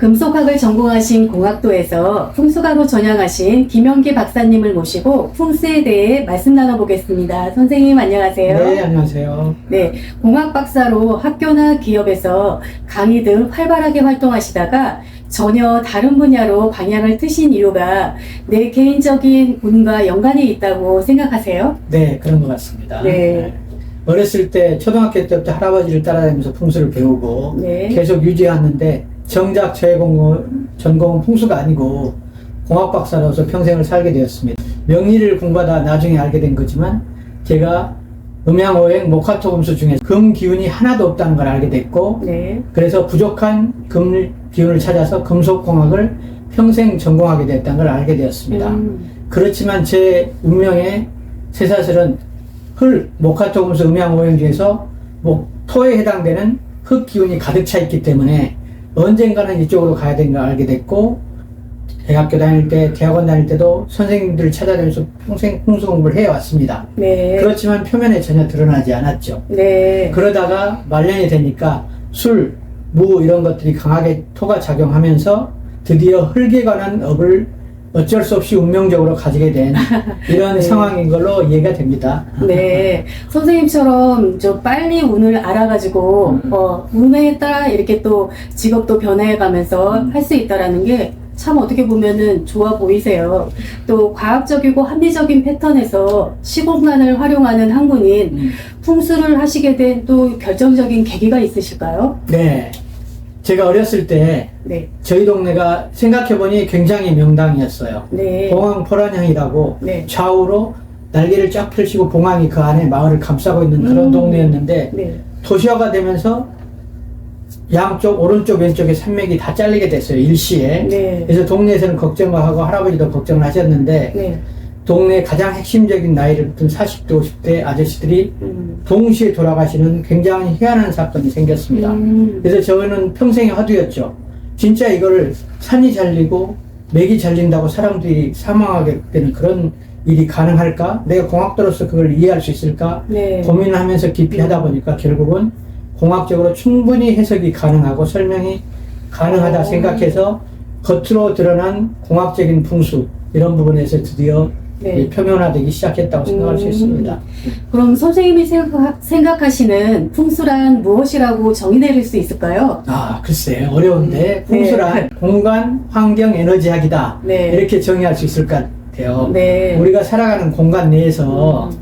금속학을 전공하신 공학도에서 풍수가로 전향하신 김영기 박사님을 모시고 풍수에 대해 말씀 나눠보겠습니다. 선생님 안녕하세요. 네, 안녕하세요. 네, 공학 박사로 학교나 기업에서 강의 등 활발하게 활동하시다가 전혀 다른 분야로 방향을 트신 이유가 내 개인적인 운과 연관이 있다고 생각하세요? 네, 그런 것 같습니다. 네. 어렸을 때 초등학교 때부터 할아버지를 따라다니면서 풍수를 배우고 네. 계속 유지하는데 정작 제 공부, 전공은 풍수가 아니고 공학 박사로서 평생을 살게 되었습니다. 명리를 공부하다 나중에 알게 된 거지만 제가 음양오행 목화토금수 중에서 금 기운이 하나도 없다는 걸 알게 됐고 네. 그래서 부족한 금 기운을 찾아서 금속공학을 평생 전공하게 됐다는 걸 알게 되었습니다. 음, 그렇지만 제 운명의 쇠사슬은 흙, 목화토금수 음양오행 중에서 목, 토에 해당되는 흙 기운이 가득 차 있기 때문에 언젠가는 이쪽으로 가야 되는 걸 알게 됐고 대학교 다닐 때, 대학원 다닐 때도 선생님들을 찾아다니면서 평생 풍수 공부를 해왔습니다. 네. 그렇지만 표면에 전혀 드러나지 않았죠. 네. 그러다가 말년이 되니까 술, 무 이런 것들이 강하게 토가 작용하면서 드디어 흙에 관한 업을 어쩔 수 없이 운명적으로 가지게 된 이런 네. 상황인 걸로 이해가 됩니다. 네, 선생님처럼 좀 빨리 운을 알아가지고 음. 어, 운에 따라 이렇게 또 직업도 변해가면서 음. 할수 있다라는 게 참 어떻게 보면은 좋아 보이세요. 또 과학적이고 합리적인 패턴에서 시공간을 활용하는 한 분인 음. 풍수를 하시게 된 또 결정적인 계기가 있으실까요? 네. 제가 어렸을 때 네, 저희 동네가 생각해보니 굉장히 명당이었어요. 네, 봉황 포란향이라고 네, 좌우로 날개를 쫙 펼치고 봉황이 그 안에 마을을 감싸고 있는 그런 음. 동네였는데 네, 도시화가 되면서 양쪽 오른쪽 왼쪽에 산맥이 다 잘리게 됐어요 일시에. 네, 그래서 동네에서는 걱정을 하고 할아버지도 걱정을 하셨는데 네, 동네 가장 핵심적인 나이를 붙은 40대 50대 아저씨들이 음, 동시에 돌아가시는 굉장히 희한한 사건이 생겼습니다. 음, 그래서 저는 평생의 화두였죠. 진짜 이걸 산이 잘리고 맥이 잘린다고 사람들이 사망하게 되는 그런 일이 가능할까? 내가 공학도로서 그걸 이해할 수 있을까? 네, 고민을 하면서 깊이 하다 보니까 결국은 공학적으로 충분히 해석이 가능하고 설명이 가능하다 어. 생각해서 겉으로 드러난 공학적인 풍수 이런 부분에서 드디어 네. 이 표면화되기 시작했다고 생각할 수 음. 있습니다. 그럼 선생님이 생각, 생각 하시는 풍수란 무엇이라고 정의 내릴 수 있을까요? 아 글쎄 어려운데 네. 풍수란 공간, 환경, 에너지학이다 네. 이렇게 정의할 수 있을 것 같아요. 네. 우리가 살아가는 공간 내에서 음,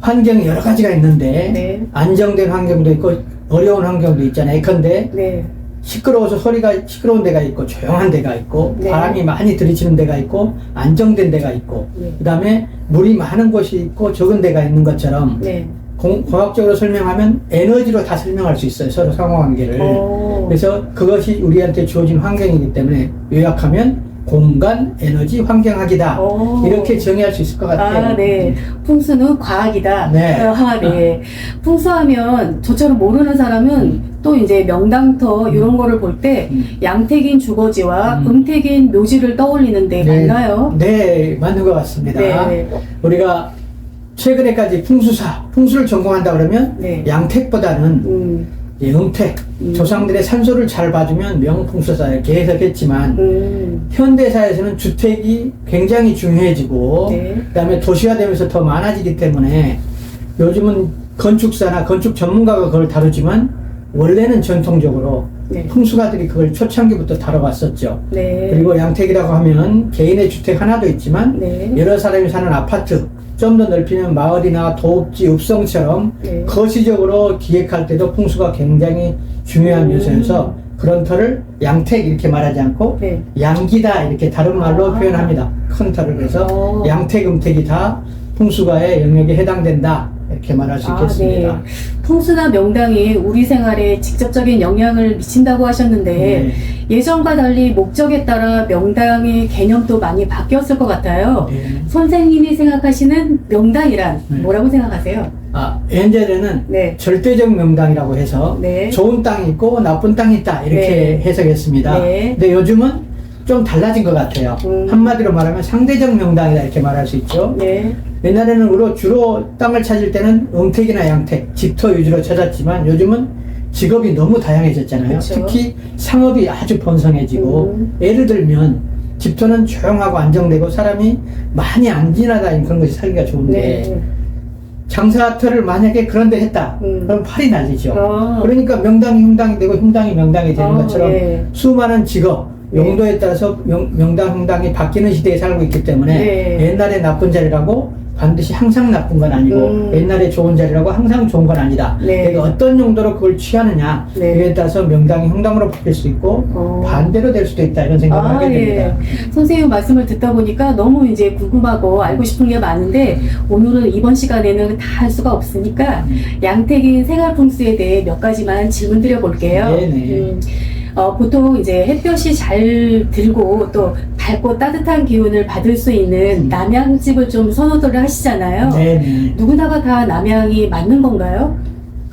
환경이 여러 가지가 있는데 네. 안정된 환경도 있고 어려운 환경도 있잖아요. 예컨대 네. 시끄러워서 소리가 시끄러운 데가 있고 조용한 데가 있고 네. 바람이 많이 들이치는 데가 있고 안정된 데가 있고 네. 그다음에 물이 많은 곳이 있고 적은 데가 있는 것처럼 네. 공, 과학적으로 설명하면 에너지로 다 설명할 수 있어요 서로 상호관계를 오. 그래서 그것이 우리한테 주어진 환경이기 때문에 요약하면 공간 에너지 환경학이다 오. 이렇게 정의할 수 있을 것 같아요 아, 네. 풍수는 과학이다. 네. 아, 네. 풍수하면 저처럼 모르는 사람은 또 이제 명당터 이런 거를 볼 때 음. 양택인 주거지와 음. 음택인 묘지를 떠올리는데 네. 맞나요? 네 맞는 것 같습니다 네. 우리가 최근에까지 풍수사, 풍수를 전공한다 그러면 네. 양택보다는 음. 이 음택, 음. 조상들의 산소를 잘 봐주면 명풍수사 이렇게 해석했지만 음. 현대사에서는 주택이 굉장히 중요해지고 네. 그다음에 도시화되면서 더 많아지기 때문에 요즘은 건축사나 건축 전문가가 그걸 다루지만 원래는 전통적으로 네. 풍수가들이 그걸 초창기부터 다뤄왔었죠. 네. 그리고 양택이라고 하면 개인의 주택 하나도 있지만 네. 여러 사람이 사는 아파트 좀 더 넓히면 마을이나 도읍지 읍성처럼 네. 거시적으로 기획할 때도 풍수가 굉장히 중요한 음. 요소여서 그런 터를 양택 이렇게 말하지 않고 네. 양기다 이렇게 다른 말로 아. 표현합니다. 큰 터를 그래서 어. 양택 음택이 다 풍수가의 영역에 해당된다 이렇게 말할 수 있겠습니다. 아, 네. 풍수나 명당이 우리 생활에 직접적인 영향을 미친다고 하셨는데 네. 예전과 달리 목적에 따라 명당의 개념도 많이 바뀌었을 것 같아요. 네. 선생님이 생각하시는 명당이란 네. 뭐라고 생각하세요? 아, 현재는 네. 절대적 명당이라고 해서 네. 좋은 땅이 있고 나쁜 땅이 있다 이렇게 네. 해석했습니다. 네. 근데 요즘은 좀 달라진 것 같아요. 음. 한마디로 말하면 상대적 명당이다 이렇게 말할 수 있죠. 네. 옛날에는 주로 땅을 찾을 때는 음택이나 양택, 집터 위주로 찾았지만 요즘은 직업이 너무 다양해졌잖아요. 그쵸. 특히 상업이 아주 번성해지고 음. 예를 들면 집터는 조용하고 안정되고 사람이 많이 안 지나다니는 그런 것이 살기가 좋은데 네. 장사터를 만약에 그런데 했다. 음. 그럼 팔이 날리죠. 어. 그러니까 명당이 흉당이 되고 흉당이 명당이 되는 어, 것처럼 예. 수많은 직업, 네. 용도에 따라서 명, 명당 흉당이 바뀌는 시대에 살고 있기 때문에 네. 옛날에 나쁜 자리라고 반드시 항상 나쁜 건 아니고 음. 옛날에 좋은 자리라고 항상 좋은 건 아니다. 네. 그러니까 어떤 용도로 그걸 취하느냐 네. 이에 따라서 명당이 흉당으로 바뀔 수 있고 어. 반대로 될 수도 있다 이런 생각을 아, 하게 됩니다. 예. 선생님 말씀을 듣다 보니까 너무 이제 궁금하고 알고 싶은 게 많은데 오늘은 이번 시간에는 다 할 수가 없으니까 양택인 생활 풍수에 대해 몇 가지만 질문 드려볼게요. 네네. 음, 어, 보통 이제 햇볕이 잘 들고 또 밝고 따뜻한 기운을 받을 수 있는 남양집을 좀 선호도를 하시잖아요. 네네. 누구나가 다 남양이 맞는 건가요?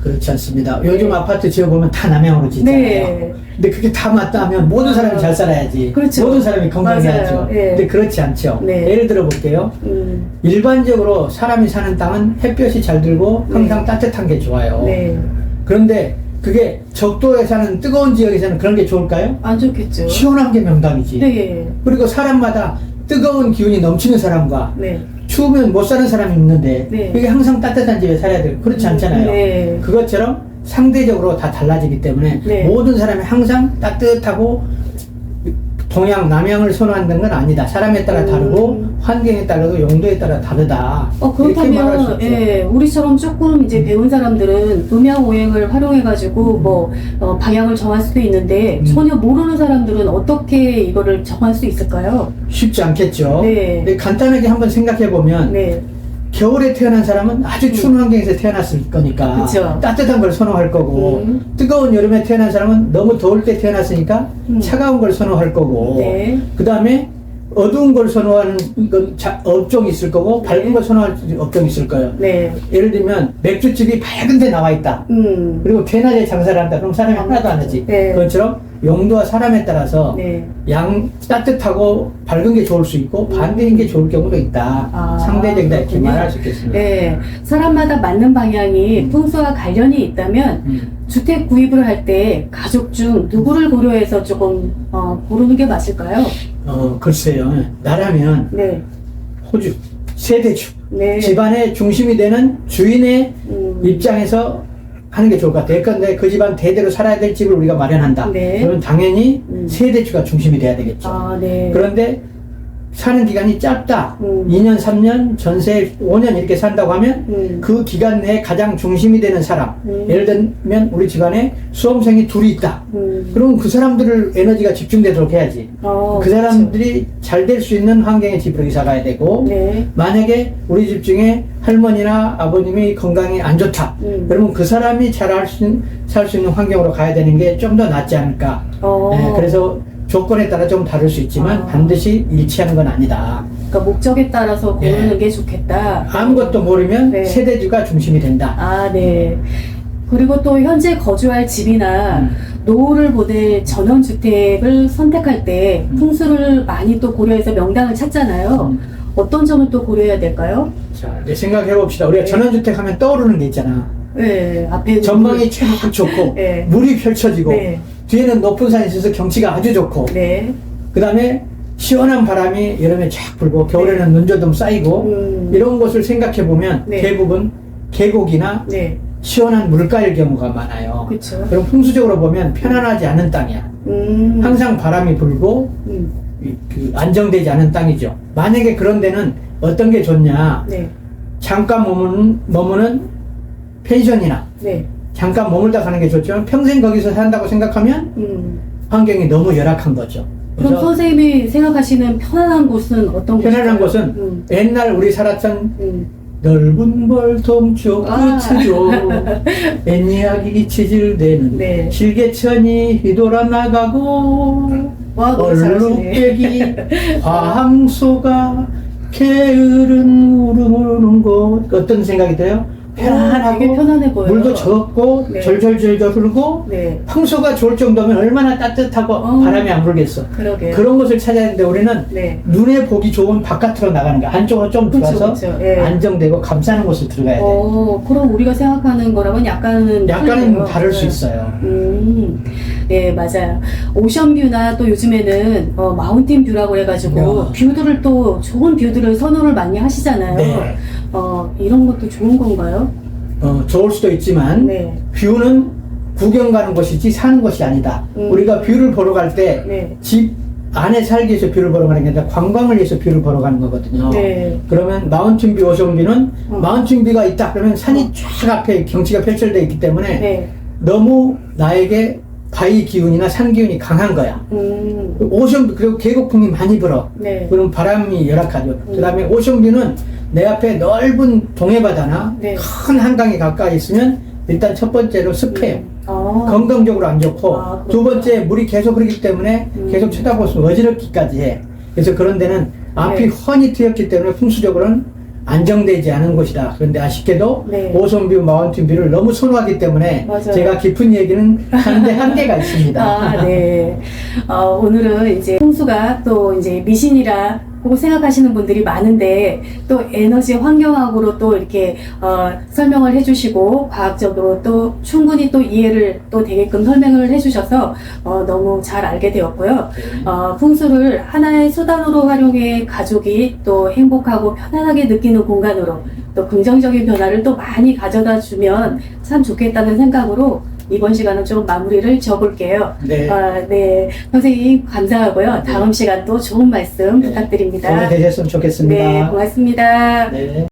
그렇지 않습니다. 요즘 아파트 지어 보면 다 남양으로 짓잖아요. 네. 근데 그게 다 맞다 하면 모든 사람이 잘 살아야지. 그렇죠. 모든 사람이 건강해야죠. 예. 근데 그렇지 않죠. 네. 예를 들어 볼게요. 음, 일반적으로 사람이 사는 땅은 햇볕이 잘 들고 항상 따뜻한 게 좋아요. 네. 그런데 그게 적도에 사는 뜨거운 지역에서는 그런 게 좋을까요? 안 좋겠죠. 시원한 게 명당이지. 네. 그리고 사람마다 뜨거운 기운이 넘치는 사람과 네. 추우면 못 사는 사람이 있는데 네. 그게 항상 따뜻한 집에 살아야 돼요. 그렇지 않잖아요. 네. 그것처럼 상대적으로 다 달라지기 때문에 네. 모든 사람이 항상 따뜻하고 동양, 남양을 선호한다는 건 아니다. 사람에 따라 음. 다르고 환경에 따라도 용도에 따라 다르다. 어, 이렇게 말할 수 그렇다면, 있죠. 예, 우리처럼 조금 이제 배운 사람들은 음양 오행을 활용해가지고 뭐, 어, 방향을 정할 수도 있는데, 음. 전혀 모르는 사람들은 어떻게 이거를 정할 수 있을까요? 쉽지 않겠죠. 네. 근데 간단하게 한번 생각해 보면 네. 겨울에 태어난 사람은 아주 추운 환경에서 태어났을 거니까 음. 그쵸. 따뜻한 걸 선호할 거고 음. 뜨거운 여름에 태어난 사람은 너무 더울 때 태어났으니까 음. 차가운 걸 선호할 거고 네. 그 다음에 어두운 걸 선호하는 건 자- 업종이 있을 거고 밝은 네. 걸 선호할 업종이 있을 거예요. 네. 예를 들면 맥주집이 밝은 데 나와 있다. 음. 그리고 대낮에 장사를 한다. 그럼 사람이 하나도 안 하지. 네. 그것처럼 용도와 사람에 따라서 네. 양 따뜻하고 밝은 게 좋을 수 있고 반대인 게 좋을 경우도 있다. 아, 상대적이다 이렇게 그렇군요. 말할 수 있겠습니다. 네. 사람마다 맞는 방향이 풍수와 관련이 있다면, 음. 주택 구입을 할 때 가족 중 누구를 고려해서 조금, 어, 고르는 게 맞을까요? 어 글쎄요. 나라면 네. 호주 세대주 네. 집안의 중심이 되는 주인의 음. 입장에서 하는 게 좋을 것 같아요. 그런데 그 집안 대대로 살아야 될 집을 우리가 마련한다. 네. 그러면 당연히 음. 세대주가 중심이 돼야 되겠죠. 아, 네. 그런데 사는 기간이 짧다. 음. 2년, 3년, 전세 5년 이렇게 산다고 하면 음. 그 기간 내에 가장 중심이 되는 사람. 음. 예를 들면 우리 집안에 수험생이 둘이 있다. 음. 그러면 그 사람들을 에너지가 집중되도록 해야지. 어, 그 사람들이 잘 될 수 있는 환경의 집으로 이사 가야 되고. 네. 만약에 우리 집 중에 할머니나 아버님이 건강이 안 좋다. 음. 그러면 그 사람이 잘살수 있는 환경으로 가야 되는 게 좀 더 낫지 않을까. 어. 네, 그래서 조건에 따라 좀 다를 수 있지만 아. 반드시 일치하는 건 아니다. 그러니까 목적에 따라서 고르는 네. 게 좋겠다. 아무것도 모르면 네. 세대주가 중심이 된다. 아, 네. 그리고 또 현재 거주할 집이나 음. 노후를 보낼 전원주택을 선택할 때 음. 풍수를 많이 또 고려해서 명당을 찾잖아요. 음. 어떤 점을 또 고려해야 될까요? 자, 이제 생각해 봅시다. 우리가 네. 전원주택 하면 떠오르는 게 있잖아. 네, 앞에 전망이 쫙 좋고 네. 물이 펼쳐지고 네, 뒤에는 높은 산이 있어서 경치가 아주 좋고 네. 그 다음에 시원한 바람이 여름에 쫙 불고 겨울에는 눈조금 쌓이고 음. 이런 곳을 생각해 보면 네. 대부분 계곡이나 네, 시원한 물가일 경우가 많아요. 그렇죠. 그럼 풍수적으로 보면 편안하지 않은 땅이야. 음. 항상 바람이 불고 음. 이- 그 안정되지 않은 땅이죠. 만약에 그런 데는 어떤 게 좋냐? 네, 잠깐 머무는, 머무는 펜션이나 네. 잠깐 머물다 가는 게 좋지만 평생 거기서 산다고 생각하면 음. 환경이 너무 열악한 거죠. 그럼 선생님이 생각하시는 편안한 곳은 어떤 편안한? 곳은 음. 옛날 우리 살았던 음. 넓은 벌통쪽 아. 끝이죠. 옛이야기 치질대는 네. 실개천이 휘돌아 나가고 와. 얼룩배기 화항소가 게으른 울음 우는 곳 어떤 생각이 들어요? 되게 편안하고 편안해 보여요. 물도 적고 네. 절절절절 흐르고 네, 평소가 좋을 정도면 얼마나 따뜻하고 어. 바람이 안 불겠어. 그러게요. 그런 곳을 찾아야 되는데 우리는 네. 눈에 보기 좋은 바깥으로 나가는 거야. 안쪽으로 좀 그렇죠, 들어가서 그렇죠. 예. 안정되고 감싸는 곳을 들어가야 돼. 어, 그럼 우리가 생각하는 거랑은 약간은 약간은 틀리네요. 다를 수 네. 있어요. 음, 네, 맞아요. 오션뷰나 또 요즘에는 어, 마운틴 뷰라고 해가지고 야. 뷰들을 또 좋은 뷰들을 선호를 많이 하시잖아요. 네. 어, 이런 것도 좋은 건가요? 어, 좋을 수도 있지만 네, 뷰는 구경 가는 곳이지 사는 곳이 아니다. 음. 우리가 뷰를 보러 갈 때 집 네, 안에 살기 위해서 뷰를 보러 가는 게 아니라 관광을 위해서 뷰를 보러 가는 거거든요. 네. 그러면 마운틴뷰, 오션뷰는 어. 마운틴뷰가 있다 그러면 산이 어. 쫙 앞에 경치가 펼쳐져 있기 때문에 네. 너무 나에게 바위 기운이나 산 기운이 강한 거야. 음, 오션 그리고 계곡풍이 많이 불어. 네. 그럼 바람이 열악하죠. 음. 그다음에 오션뷰는 내 앞에 넓은 동해바다나 네. 큰 한강이 가까이 있으면 일단 첫 번째로 습해요. 음. 어, 건강적으로 안 좋고 아, 두. 번째 물이 계속 흐르기 때문에 음. 계속 쳐다볼 수 어지럽기까지 해. 그래서 그런 데는 앞이 네. 훤히 트였기 때문에 풍수적으로는 안정되지 않은 곳이다. 그런데 아쉽게도 네. 오션뷰, 마운틴뷰를 너무 선호하기 때문에 맞아요. 제가 깊은 얘기는 하는데 한계가 있습니다. 아, 네. 어, 오늘은 이제 홍수가 또 이제 미신이라 고 생각하시는 분들이 많은데 또 에너지 환경학으로 또 이렇게 어, 설명을 해주시고 과학적으로 또 충분히 또 이해를 또 되게끔 설명을 해주셔서 어, 너무 잘 알게 되었고요. 어, 풍수를 하나의 수단으로 활용해 가족이 또 행복하고 편안하게 느끼는 공간으로 또 긍정적인 변화를 또 많이 가져다 주면 참 좋겠다는 생각으로 이번 시간은 좀 마무리를 지어볼게요. 네. 아, 네. 선생님, 감사하고요. 다음 시간 또 좋은 말씀 네. 부탁드립니다. 도움이 되셨으면 좋겠습니다. 네, 고맙습니다. 네.